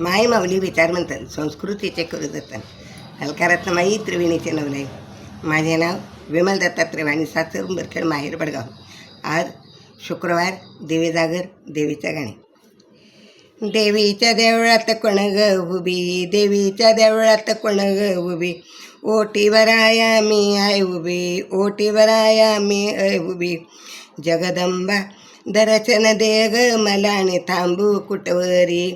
माय माऊली विचारमंथन संस्कृतीचे करू जतन हलकारात्माई त्रिवेणीचे नवले. माझे नाव विमल दत्तात्रय आणि सासर बरखेड माहेर बडगाव. आज शुक्रवार देवी जागर देवीच्या गाणे. देवीच्या देवळात कोण ग उभी? देवीच्या देवळात कोण ग उभी? ओटीवर आया मी आय उभी. ओटीवर आया मी आय उभी. जगदंबा दर्शन दे ग मला आणि थांबू कुटवरी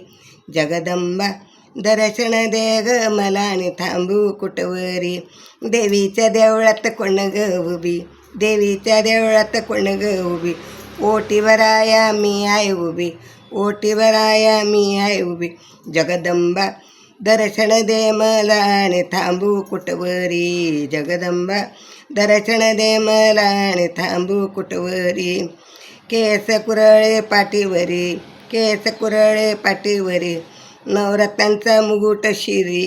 जगदंबा. दर्शन दे ग मला आणि थांबू कुटवरी देवीच्या देवळात कोण ग उभी? देवीच्या देवळात कोण ग उभी? ओटीवर आया मी आहे उभी. ओटीवर आया मी आहे उभी. जगदंबा. दर्शन दे मला आणि थांबू कुटवरी जगदंबा. दर्शन दे मला आणि थांबू कुटवरी केस कुरळे पाठीवरी. केस कुरळे पाठीवरी. नवरत्नांचा मुगुट शिरी.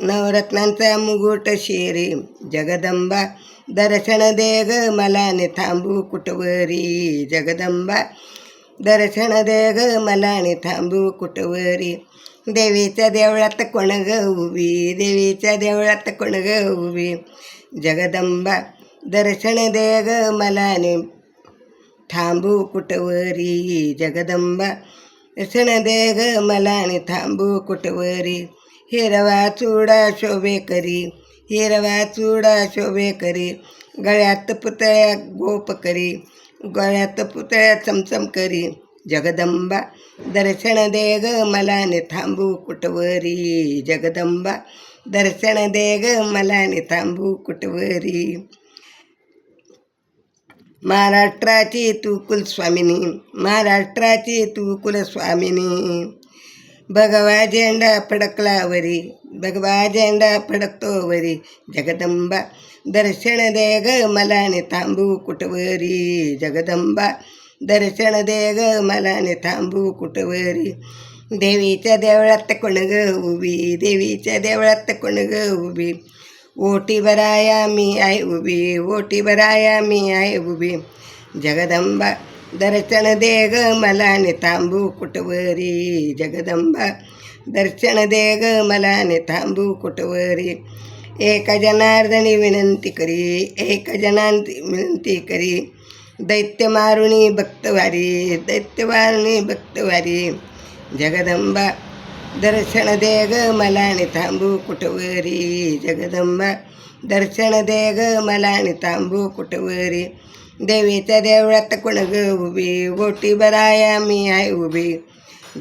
नवरत्नांचा मुकुट शिरी. जगदंबा दर्शन दे ग मला ने थांबू कुटवरी जगदंबा दर्शन दे ग मला ने थांबू कुटवरी देवीच्या देवळात कोण ग उभी? देवीच्या देवळात कोण ग उभी? जगदंबा दर्शन दे ग मला ने थांबू कुटवरी जगदंबा. दर्शन दे ग मला आणि थांबू कुटवरी हिरवा चुडा शोभे करी हिरवा चुडा शोभे करी गळ्यात पुतळ्या गोप करी गळ्यात पुतळ्या चमचम करी जगदंबा. दर्शन दे ग मला आणि थांबू कुटवरी जगदंबा. दर्शन दे ग मला आणि थांबू कुटवरी महाराष्ट्राची तू कुलस्वामिनी महाराष्ट्राची तू कुलस्वामिनी भगवा झेंडा फडकला वरी भगवा झेंडा फडकतो वरी. जगदंबा दर्शन दे ग मला ने थांबू कुटवरी जगदंबा दर्शन दे ग मला ने थांबू कुटवरी देवीच्या देवळात कोण ग उभी देवीच्या देवळात कोण ग उभी. ओटी भराया मी आहे उभी ओटी मी आहे उभी जगदंबा दर्शन दे ग मला ने थांबू कुटवरी जगदंबा दर्शन दे ग मला ने थांबू कुटवरी एक जनार्दनी विनंती करी एक जनांती विनंती करी दैत्य मारुणी भक्तवारी दैत्य मारुणी भक्तवारी जगदंबा दर्शन दे ग मला आणि थांबू कुटवरी जगदंबा दर्शन दे ग मला आणि थांबू कुटवरी देवीच्या देवळात कोण ग उभी गोटी बराया मी आहे उभी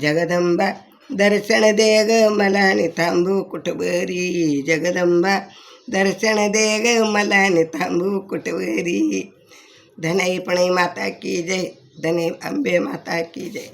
जगदंबा दर्शन दे ग मला आणि थांबू कुटवरी जगदंबा दर्शन दे ग मला आणि थांबू कुटवरी धनाई पणई माता की जय धनई अंबे माता की जय